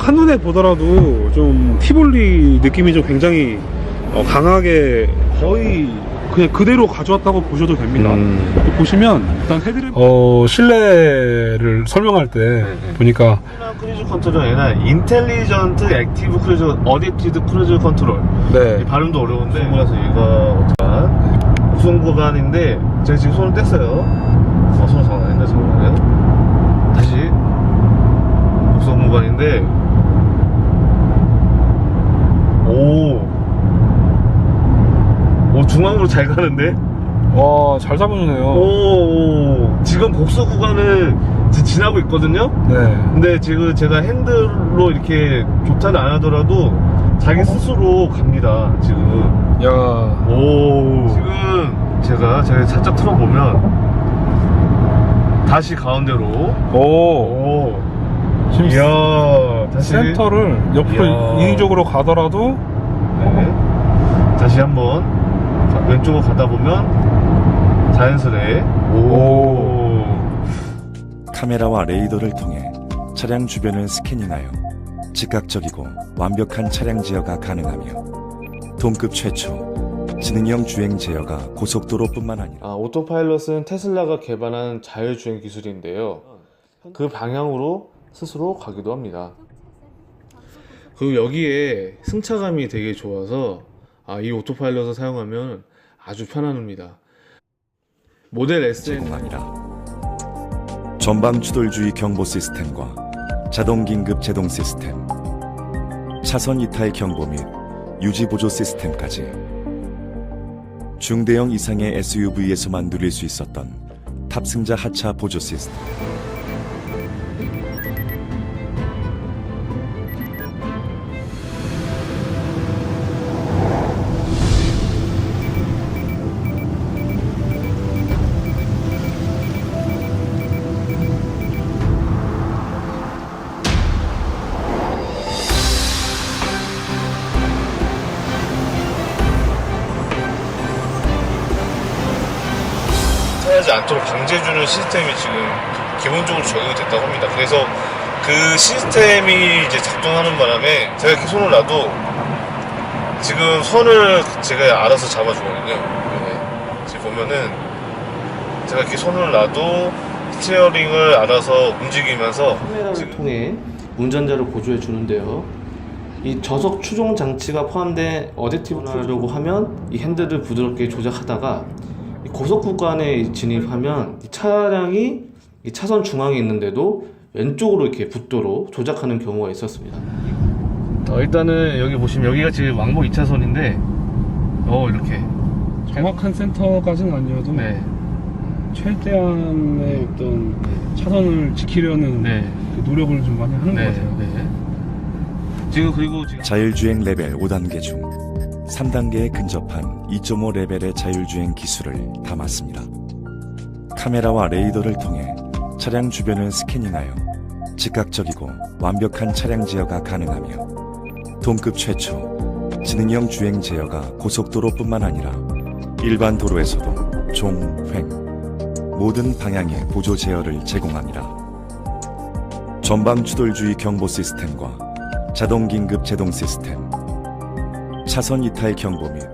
최근에 보더라도 좀 티볼리 느낌이 좀 굉장히 어, 강하게 거의 그냥 그대로 가져왔다고 보셔도 됩니다. 음. 보시면 일단 헤드램 어 실내를 설명할 때 보니까 크루즈 컨트롤 얘는 인텔리전트 액티브 크루즈 어댑티드 크루즈 컨트롤. 네. 이 발음도 어려운데. 그래서 이거 어떡한 우선 구간인데 제가 지금 손을 뗐어요. 어, 손을 장난 아닌데 잠깐만요 다시. 우선 구간인데 오. 오 중앙으로 잘 가는데? 와, 잘 잡아주네요. 오, 지금 곡수 구간을 지- 지나고 있거든요? 네. 근데 지금 제가 핸들로 이렇게 조타를 안 하더라도 자기 스스로 갑니다, 지금. 야, 오. 지금 제가 제가 살짝 틀어보면 다시 가운데로. 오, 오. 지금 이야, 다시. 센터를 옆으로 이야. 인위적으로 가더라도 네. 다시 한번 자, 왼쪽으로 가다 보면 자연스레. 오. 카메라와 레이더를 통해 차량 주변을 스캐닝하여 즉각적이고 완벽한 차량 제어가 가능하며 동급 최초 지능형 주행 제어가 고속도로뿐만 아니라 아, 오토파일럿은 테슬라가 개발한 자율주행 기술인데요. 그 방향으로 스스로 가기도 합니다. 그리고 여기에 승차감이 되게 좋아서 아, 이 오토파일럿을 사용하면 아주 편안합니다. 모델 SN 제공하니라 전방 추돌주의 경보 시스템과 자동 긴급 제동 시스템 차선 이탈 경보 및 유지 보조 시스템까지 중대형 이상의 SUV에서만 누릴 수 있었던 탑승자 하차 보조 시스템 하지 않도록 방지해주는 시스템이 지금 기본적으로 적용이 됐다고 합니다. 그래서 그 시스템이 이제 작동하는 바람에 제가 이렇게 손을 놔도 지금 선을 제가 알아서 잡아주거든요. 네. 지금 보면은 제가 이렇게 손을 놔도 스티어링을 알아서 움직이면서 카메라를 통해 운전자를 보조해 주는데요. 이 저속 추종 장치가 포함된 어댑티브를 하려고 하면 이 핸들을 부드럽게 조작하다가 이 고속 구간에 진입하면 이 차량이 이 차선 중앙에 있는데도 왼쪽으로 이렇게 붙도록 조작하는 경우가 있었습니다. 어, 일단은 여기 보시면 여기가 지금 왕복 2차선인데 어 이렇게 정확한 센터까지는 아니어도 네. 최대한의 어떤 차선을 지키려는 네. 그 노력을 좀 많이 하는 네. 것 같아요. 네. 지금 그리고 지금 자율주행 레벨 5단계 중 3단계에 근접한 2.5 레벨의 자율주행 기술을 담았습니다. 카메라와 레이더를 통해 차량 주변을 스캐닝하여 즉각적이고 완벽한 차량 제어가 가능하며 동급 최초 지능형 주행 제어가 고속도로뿐만 아니라 일반 도로에서도 종횡 모든 방향의 보조 제어를 제공합니다. 전방 추돌주의 경보 시스템과 자동 긴급 제동 시스템, 차선 이탈 경보 및